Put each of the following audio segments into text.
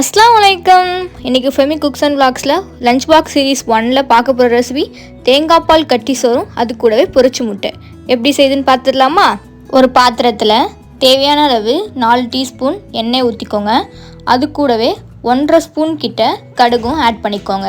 அஸ்லாம் வலைக்கம் இன்றைக்கி ஃபெமி குக்ஸ் அண்ட் பிளாக்ஸில் லஞ்ச் பாக்ஸ் சீரீஸ் ஒனில் பார்க்க போகிற ரெசிபி தேங்காய் பால் கட்டி சோறும் அது கூடவே பொரிச்சு முட்டை. எப்படி செய்யுதுன்னு பார்த்துடலாமா? ஒரு பாத்திரத்தில் தேவையான அளவு நாலு டீஸ்பூன் எண்ணெய் ஊற்றிக்கோங்க அது கூடவே ஒன்றரை ஸ்பூன் கிட்ட கடுகும் ஆட் பண்ணிக்கோங்க.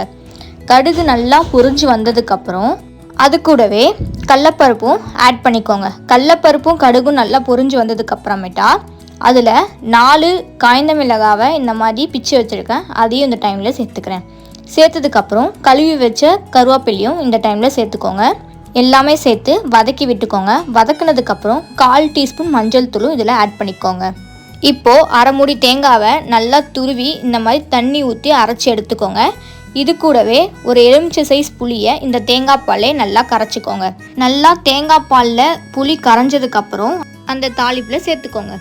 கடுகு நல்லா பொரிஞ்சு வந்ததுக்கப்புறம் அது கூடவே கடலப்பருப்பும் ஆட் பண்ணிக்கோங்க. கடலப்பருப்பும் கடுகும் நல்லா பொரிஞ்சு வந்ததுக்கப்புறமேட்டா அதில் நாலு காய்ந்த மிளகாவை இந்த மாதிரி பிச்சு வச்சுருக்கேன். அதையும் இந்த டைமில் சேர்த்துக்கிறேன். சேர்த்ததுக்கப்புறம் கழுவி வச்ச கருவேப்பிலையும் இந்த டைமில் சேர்த்துக்கோங்க. எல்லாமே சேர்த்து வதக்கி விட்டுக்கோங்க. வதக்குனதுக்கப்புறம் கால் டீஸ்பூன் மஞ்சள் தூளும் இதில் ஆட் பண்ணிக்கோங்க. இப்போது அரைமுடி தேங்காவை நல்லா துருவி இந்த மாதிரி தண்ணி ஊற்றி அரைச்சி எடுத்துக்கோங்க. இது கூடவே ஒரு எலுமிச்சை சைஸ் புளியை இந்த தேங்காய் பாலே நல்லா கரைச்சிக்கோங்க. நல்லா தேங்காய் பாலில் புளி கரைஞ்சதுக்கப்புறம் அந்த தாளிப்பில் சேர்த்துக்கோங்க.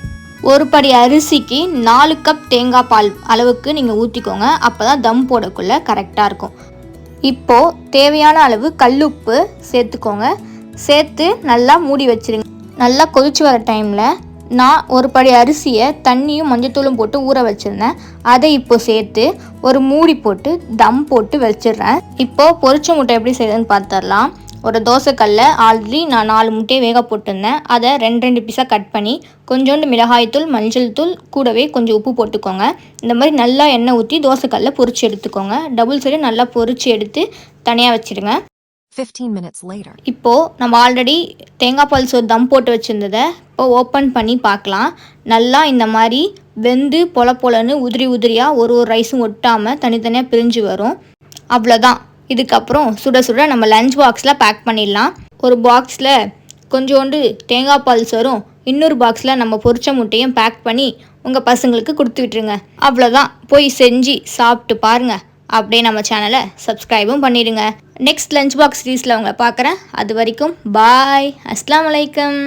ஒரு படி அரிசிக்கு நாலு கப் தேங்காய் பால் அளவுக்கு நீங்கள் ஊற்றிக்கோங்க அப்போ தான் தம் போடக்குள்ள கரெக்டாக இருக்கும். இப்போது தேவையான அளவு கல்லுப்பு சேர்த்துக்கோங்க. சேர்த்து நல்லா மூடி வச்சுருங்க. நல்லா கொதிச்சு வர டைமில் நான் ஒரு படி அரிசியை தண்ணியும் மஞ்சத்தூளும் போட்டு ஊற வச்சுருந்தேன். அதை இப்போ சேர்த்து ஒரு மூடி போட்டு தம் போட்டு வச்சிடுறேன். இப்போது பொரிச்ச முட்டை எப்படி செய்யுதுன்னு பார்த்துடலாம். ஒரு தோசைக்கல்ல ஆல்ரெடி நான் நாலு முட்டையை வேக போட்டிருந்தேன். அதை ரெண்டு ரெண்டு பீஸாக கட் பண்ணி கொஞ்சோண்டு மிளகாய்த்தூள் மஞ்சள் தூள் கூடவே கொஞ்சம் உப்பு போட்டுக்கோங்க. இந்த மாதிரி நல்லா எண்ணெய் ஊற்றி தோசைக்கல்ல பொரிச்சு எடுத்துக்கோங்க. டபுள் சைடு நல்லா பொரிச்சு எடுத்து தனியாக வச்சுடுங்க 15 minutes later. இப்போது நம்ம ஆல்ரெடி தேங்காய் பால் சோறு தம் போட்டு வச்சுருந்ததை இப்போ ஓப்பன் பண்ணி பார்க்கலாம். நல்லா இந்த மாதிரி வெந்து பொல பொலன்னு உதிரி உதிரியாக ஒரு ஒரு ரைஸும் ஒட்டாமல் தனித்தனியாக பிரிஞ்சு வரும். அவ்வளோதான் இதுக்கப்புறம் சுட சுட நம்ம லஞ்ச் பாக்ஸில் பேக் பண்ணிடலாம். ஒரு பாக்ஸில் கொஞ்சோண்டு தேங்காய் பால் சோறும் இன்னொரு பாக்ஸில் நம்ம பொரிச்ச முட்டையும் பேக் பண்ணி உங்கள் பசங்களுக்கு கொடுத்து விட்டுருங்க. அவ்வளோதான் போய் செஞ்சு சாப்பிட்டு பாருங்கள் அப்படியே நம்ம சேனலை சப்ஸ்கிரைபும் பண்ணிடுங்க. நெக்ஸ்ட் லஞ்ச் பாக்ஸ் சீரீஸில் உங்களை பார்க்குறேன். அது வரைக்கும் பாய் அஸ்லாம் வலைக்கம்.